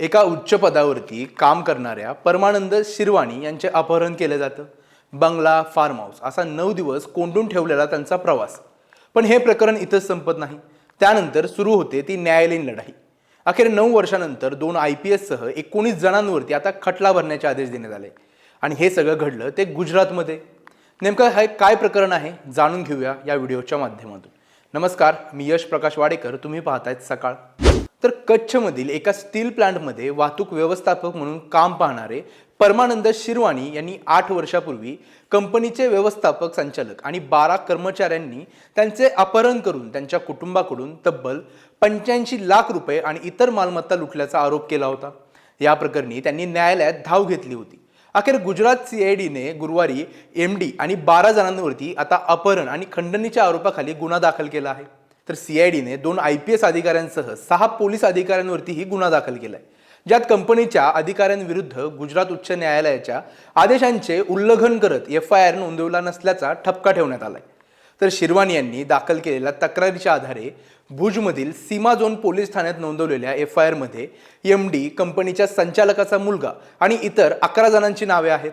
एका उच्च पदावरती काम करणाऱ्या परमानंद शिरवाणी यांचे अपहरण केलं जातं. बंगला फार्म हाऊस असा नऊ दिवस कोंडून ठेवलेला त्यांचा प्रवास. पण हे प्रकरण इथंच संपत नाही. त्यानंतर सुरू होते ती न्यायालयीन लढाई. अखेर नऊ वर्षानंतर दोन आय पी एससह एकोणीस जणांवरती आता खटला भरण्याचे आदेश देण्यात आले. आणि हे सगळं घडलं ते गुजरातमध्ये. नेमकं हे काय प्रकरण आहे जाणून घेऊया या व्हिडिओच्या माध्यमातून. नमस्कार मी यश प्रकाश वाडेकर. तुम्ही पाहतायत सकाळ. तर कच्छमधील एका स्टील प्लांटमध्ये वाहतूक व्यवस्थापक म्हणून काम पाहणारे परमानंद शिरवाणी यांनी आठ वर्षापूर्वी कंपनीचे व्यवस्थापक संचालक आणि बारा कर्मचाऱ्यांनी त्यांचे अपहरण करून त्यांच्या कुटुंबाकडून तब्बल पंच्याऐंशी लाख रुपये आणि इतर मालमत्ता लुटल्याचा आरोप केला होता. या प्रकरणी त्यांनी न्यायालयात धाव घेतली होती. अखेर गुजरात सीआयडीने गुरुवारी एम डी आणि बारा जणांवरती आता अपहरण आणि खंडणीच्या आरोपाखाली गुन्हा दाखल केला आहे. तर सीआयडीने दोन आय पी एस अधिकाऱ्यांसह सहा पोलीस अधिकाऱ्यांवरतीही गुन्हा दाखल केला आहे ज्यात कंपनीच्या अधिकाऱ्यांविरुद्ध गुजरात उच्च न्यायालयाच्या आदेशांचे उल्लंघन करत एफ आय आर नोंदवला नसल्याचा ठपका ठेवण्यात आलाय. तर शिरवाणी यांनी दाखल केलेल्या तक्रारीच्या आधारे भुजमधील सीमा झोन पोलीस ठाण्यात नोंदवलेल्या एफ आय आरमध्ये एम डी कंपनीच्या संचालकाचा मुलगा आणि इतर अकरा जणांची नावे आहेत.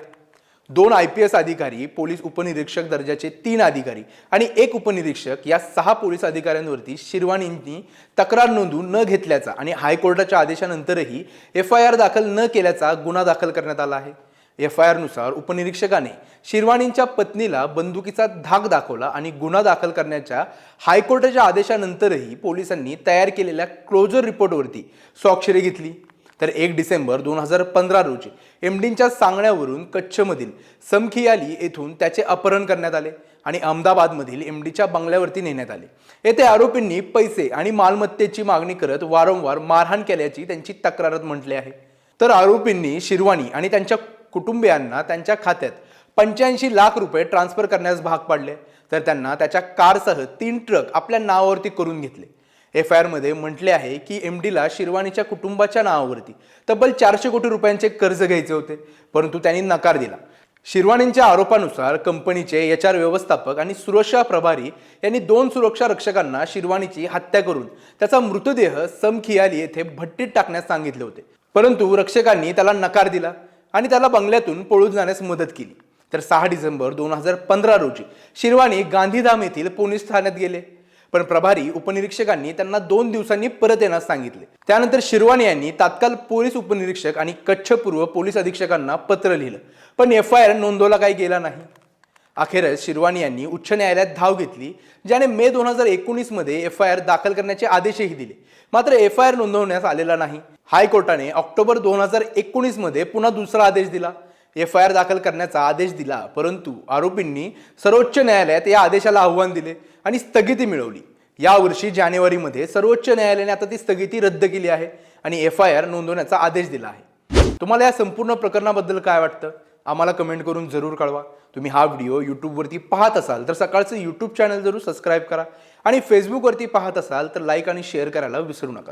दोन आय पी एस अधिकारी पोलीस उपनिरीक्षक दर्जाचे तीन अधिकारी आणि एक उपनिरीक्षक या सहा पोलीस अधिकाऱ्यांवरती शिरवाणींनी तक्रार नोंदवून न घेतल्याचा आणि हायकोर्टाच्या आदेशानंतरही एफ आय आर दाखल न केल्याचा गुन्हा दाखल करण्यात आला आहे. एफ आय आरनुसार उपनिरीक्षकाने शिरवाणींच्या पत्नीला बंदुकीचा धाक दाखवला आणि गुन्हा दाखल करण्याच्या हायकोर्टाच्या आदेशानंतरही पोलिसांनी तयार केलेल्या क्लोजर रिपोर्टवरती स्वाक्षरी घेतली. तर एक डिसेंबर दोन हजार पंधरा रोजी एमडींच्या सांगण्यावरून कच्छमधील समखियाली येथून त्याचे अपहरण करण्यात आले आणि अहमदाबादमधील एमडीच्या बंगल्यावरती नेण्यात आले. येथे आरोपींनी पैसे आणि मालमत्तेची मागणी करत वारंवार मारहाण केल्याची त्यांची तक्रारत म्हटले आहे. तर आरोपींनी शिरवाणी आणि त्यांच्या कुटुंबियांना त्यांच्या खात्यात पंच्याऐंशी लाख रुपये ट्रान्सफर करण्यास भाग पाडले. तर त्यांना त्याच्या कारसह तीन ट्रक आपल्या नावावरती करून घेतले. एफ आय आरमध्ये म्हटले आहे की एम डीला शिरवाणीच्या कुटुंबाच्या नावावरती तब्बल चारशे कोटी रुपयांचे कर्ज घ्यायचे होते परंतु त्यांनी नकार दिला. शिरवाणींच्या आरोपानुसार कंपनीचे एच आर व्यवस्थापक आणि सुरक्षा प्रभारी यांनी दोन सुरक्षा रक्षकांना शिरवाणीची हत्या करून त्याचा मृतदेह समखियाली येथे भट्टीत टाकण्यास सांगितले होते. परंतु रक्षकांनी त्याला नकार दिला आणि त्याला बंगल्यातून पळून जाण्यास मदत केली. तर सहा डिसेंबर दोन हजार पंधरा रोजी शिरवाणी गांधीधाम येथील पोलीस ठाण्यात गेले. पण प्रभारी उपनिरीक्षकांनी त्यांना दोन दिवसांनी परत येण्यास सांगितले. त्यानंतर शिरवाणी यांनी तात्काळ पोलीस उपनिरीक्षक आणि कच्छ पूर्व पोलीस अधीक्षकांना पत्र लिहिलं. पण एफ आय आर नोंदवला काही गेला नाही. अखेरच शिरवाणी यांनी उच्च न्यायालयात धाव घेतली ज्याने मे दोन हजार एकोणीसमध्ये एफ आय आर दाखल करण्याचे आदेशही दिले. मात्र एफ आय आर नोंदवण्यास आलेला नाही. हायकोर्टाने ऑक्टोबर दोन हजार एकोणीसमध्ये पुन्हा दुसरा आदेश दिला. एफ आय आर दाखल करण्याचा आदेश दिला. परंतु आरोपींनी सर्वोच्च न्यायालयात या आदेशाला आव्हान दिले आणि स्थगिती मिळवली. यावर्षी जानेवारीमध्ये सर्वोच्च न्यायालयाने आता ती स्थगिती रद्द केली आहे आणि एफ आय आर नोंदवण्याचा आदेश दिला आहे. तुम्हाला या संपूर्ण प्रकरणाबद्दल काय वाटतं? आम्हाला कमेंट करून जरूर कळवा. तुम्ही हा व्हिडिओ यूट्यूबवरती पाहत असाल तर सकाळचं यूट्यूब चॅनल जरूर सबस्क्राईब करा आणि फेसबुकवरती पाहत असाल तर लाईक आणि शेअर करायला विसरू नका.